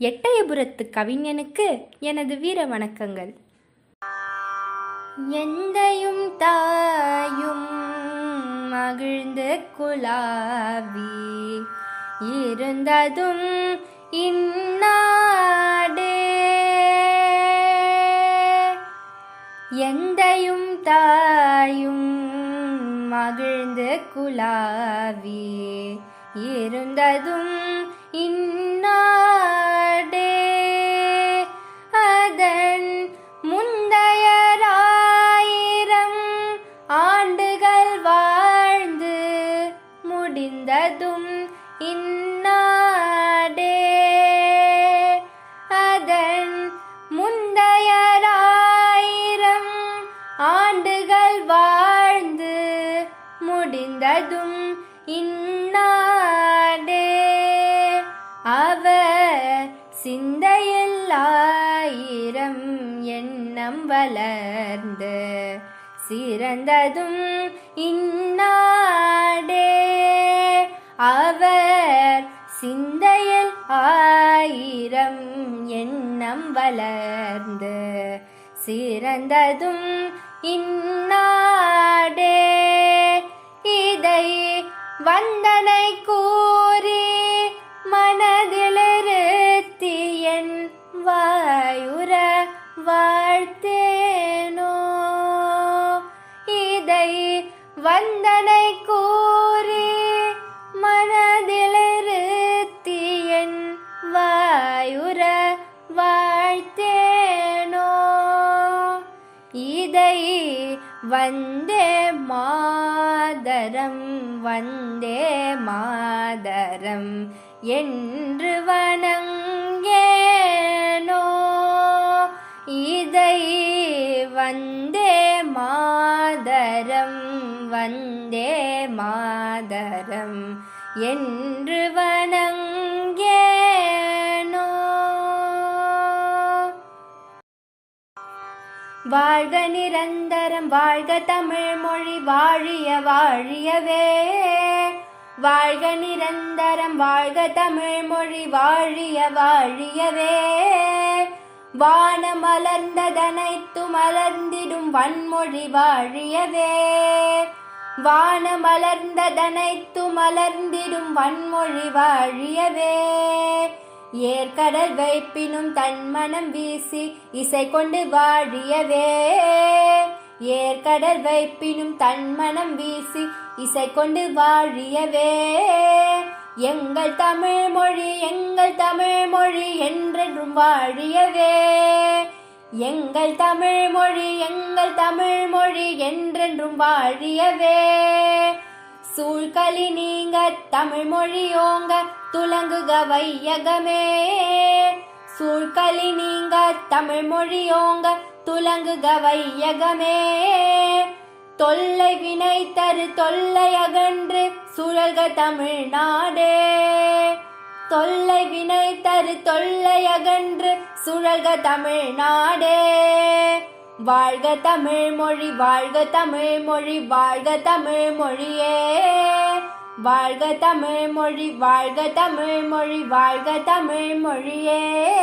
எட்டயபுரத்து கவிஞனுக்கு எனது வீர வணக்கங்கள். எந்தையும் தாயும் மகிழ்ந்து குலாவி இருந்ததும் இந்நாடே. எந்தையும் தாயும் மகிழ்ந்து குலாவி இருந்ததும் இன்னா முடிந்ததும் இந்நாடே. அதன் முந்தையராயிரம் ஆண்டுகள் வாழ்ந்து முடிந்ததும் இந்நாடே. அவர் சிந்தையில் ஆயிரம் எண்ணம் வளர்ந்து சிறந்ததும் இந்நாடே. அவர் சிந்தையில் ஆயிரம் எண்ணம் வளர்ந்து சிறந்ததும் இந்நாடே. இதை வந்தனை கூறி மனதிலிருத்தி என் வாயுர வாழ்த்தேனோ. இதை வந்தனை கூறி வந்தே மாதரம் வந்தே மாதரம். என்று வணங்கேனோ இதை வந்தே மாதரம் வந்தே மாதரம். என்று வணங்கே வாழ்க நிரந்தரம் வாழ்க தமிழ் மொழி வாழிய வாழியவே. வாழ்க நிரந்தரம் வாழ்க தமிழ் மொழி வாழிய வாழியவே. வான மலர்ந்ததனைத்து மலர்ந்திடும் வன்மொழி வாழியவே. வான மலர்ந்ததனைத்து மலர்ந்திடும் வன்மொழி வாழியவே. ஏற்கடல் வைப்பினும் தன்மனம் வீசி இசை கொண்டு வாழியவே. ஏற்கடல் வைப்பினும் தன்மனம் வீசி இசை கொண்டு வாழியவே. எங்கள் தமிழ் மொழி எங்கள் தமிழ் மொழி என்றென்றும் வாழியவே. எங்கள் தமிழ் மொழி எங்கள் தமிழ் மொழி என்றென்றும் வாழியவே. சூழ்கலி நீங்க தமிழ் மொழியோங்க துலங்குக வையகமே. சூழ்கலி நீங்க தமிழ் மொழியோங்க துலங்குக வையகமே. தொல்லை வினை தரு தொல்லை அகன்று சுழல்க தமிழ்நாடே தொல்லை வினை தரு தொல்லை அகன்று சுழல்க தமிழ்நாடே வாழ்க தமிழ் மொழி வாழ்க தமிழ் மொழி வாழ்க தமிழ் மொழியே வாழ்க தமிழ் மொழி வாழ்க தமிழ் மொழி வாழ்க தமிழ் மொழியே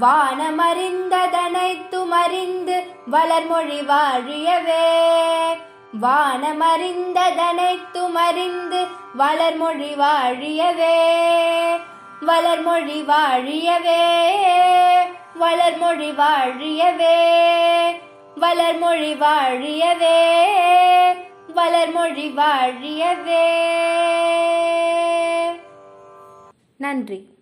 வானமறிந்ததனைத்தும் அறிந்து வளர்மொழி வாழியவே. வானமறிந்ததனைத்தும் அறிந்து வளர்மொழி வாழியவே. வளர்மொழி வாழியவே. வளர்மொழி வாழியவே வளர்மொழி வாழியவே வளர்மொழி வாழியவே. நன்றி.